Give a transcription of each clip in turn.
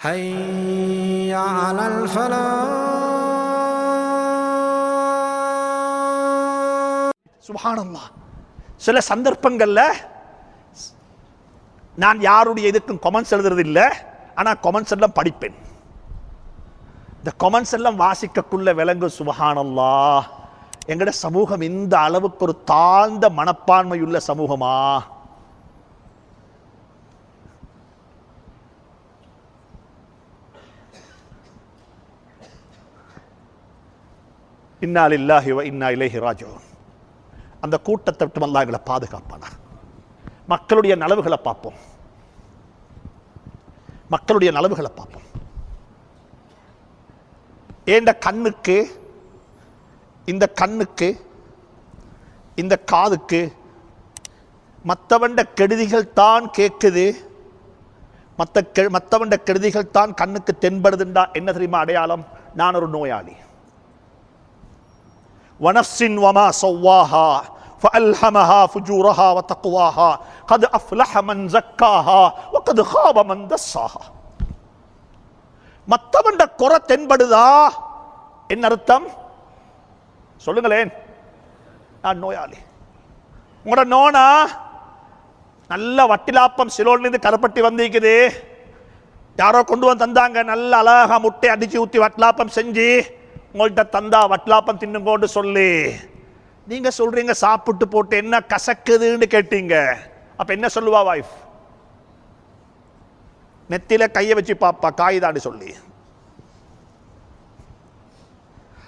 حي على الفلاح சுபஹானல்லா சில சந்தர்ப்பங்கள்ல நான் யாருடைய இதுக்கும் கமெண்ட்ஸ் எழுதுறது இல்ல ஆனா கமெண்ட்ஸ் எல்லாம் படிப்பேன் இந்த கமெண்ட்ஸ் எல்லாம் வாசிக்கக்குள்ள விளங்கு சுபஹானல்லா எங்கட சமூகம் இந்த அளவுக்கு ஒரு தாழ்ந்த மனப்பான்மையுள்ள சமூகமா இன்னால் இல்லாஹி இன்னா இலேஹி ராஜோ அந்த கூட்டத்தை விட்டு அல்லாஹ் எங்களை பாதுகாப்பானா? மக்களுடைய நலவுகளை பார்ப்போம். மக்களுடைய நலவுகளை பார்ப்போம். ஏண்ட கண்ணுக்கு இந்த கண்ணுக்கு இந்த காதுக்கு மற்றவண்ட கெடுதிகள் தான் கேட்குது மற்ற கெ மற்றவண்ட கெடுதிகள் தான் கண்ணுக்கு தென்படுதுண்டா? என்ன தெரியுமா அடையாளம்? நான் ஒரு நோயாளி. ونفس وما سواها فألهمها فجورها وتقواها قد أفلح من زكاها وقد خاب من دساها மத்தவண்ட குறை தென்படுதா என்ன அர்த்தம் சொல்லுங்களேன் நான் நோயாளி உங்களோட நோனா நல்ல வட்டிலாப்பம் சிலோன்லேருந்து கருப்பட்டி வந்திருக்குது யாரோ கொண்டு வந்து தந்தாங்க நல்ல அழகா முட்டை அடிச்சு ஊற்றி வட்டிலாப்பம் செஞ்சு உங்கள்கிட்ட தந்தா வட்லாப்பம் தின்னுங்கோன்னு சொல்லி. நீங்க சொல்றீங்க சாப்பிட்டு போட்டு என்ன கசக்குதுன்னு கேட்டீங்க. அப்போ என்ன சொல்லுவா வைஃப் நெத்தியில் கையை வச்சு பாப்பா காய்தான்னு சொல்லி.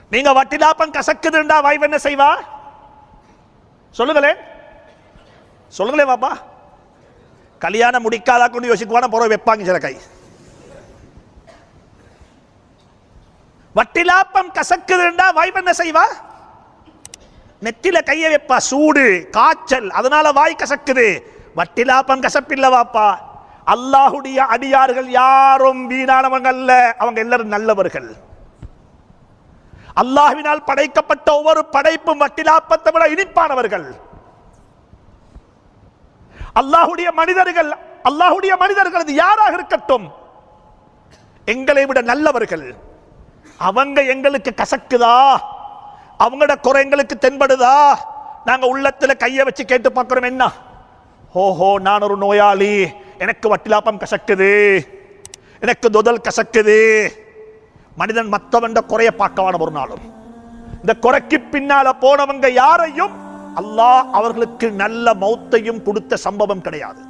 நீங்க வட்டிலாப்பம் கசக்குதுண்டா வைஃப் என்ன செய்வா? சொல்லுங்களேன். சொல்லுங்களேன் பாப்பா. கல்யாணம் முடிக்காதா கொண்டு யோசிக்குவான புறம் வைப்பாங்க சில கை. வட்டிலாப்பம் கசக்குதுண்டா வாய்ப்பு என்ன செய்வா? நெத்தில கைய வைப்பா சூடு காய்ச்சல் அதனால வாய் கசக்குது. வட்டிலாப்பம் கசப்பில்ல வாப்பா அல்லாஹுடைய அடியார்கள் யாரும் வீணானவங்க அல்ல அவங்க எல்லாரும் நல்லவர்கள். அல்லாஹ்வினால் படைக்கப்பட்ட ஒவ்வொரு படைப்பும் வட்டிலாப்பத்தை விட இனிப்பானவர்கள். அல்லாஹுடைய மனிதர்கள் அல்லாஹுடைய மனிதர்கள் அது யாராக இருக்கட்டும் எங்களை விட நல்லவர்கள். அவங்க எங்களுக்கு கசக்குதா? அவங்களோட குறை எங்களுக்கு தென்படுதா? நாங்க உள்ளத்துல கையை வச்சு கேட்டு பார்க்கிறோம் என்ன? ஓஹோ நான் ஒரு நோயாளி. எனக்கு வட்டிலாப்பம் கசக்குது. எனக்கு தொதல் கசக்குது. மனிதன் மற்றவன் குறைய பார்க்கவான ஒரு நாளும். இந்த குறைக்கு பின்னால போனவங்க யாரையும் அல்லாஹ் அவர்களுக்கு நல்ல மௌத்தையும் கொடுத்த சம்பவம் கிடையாது.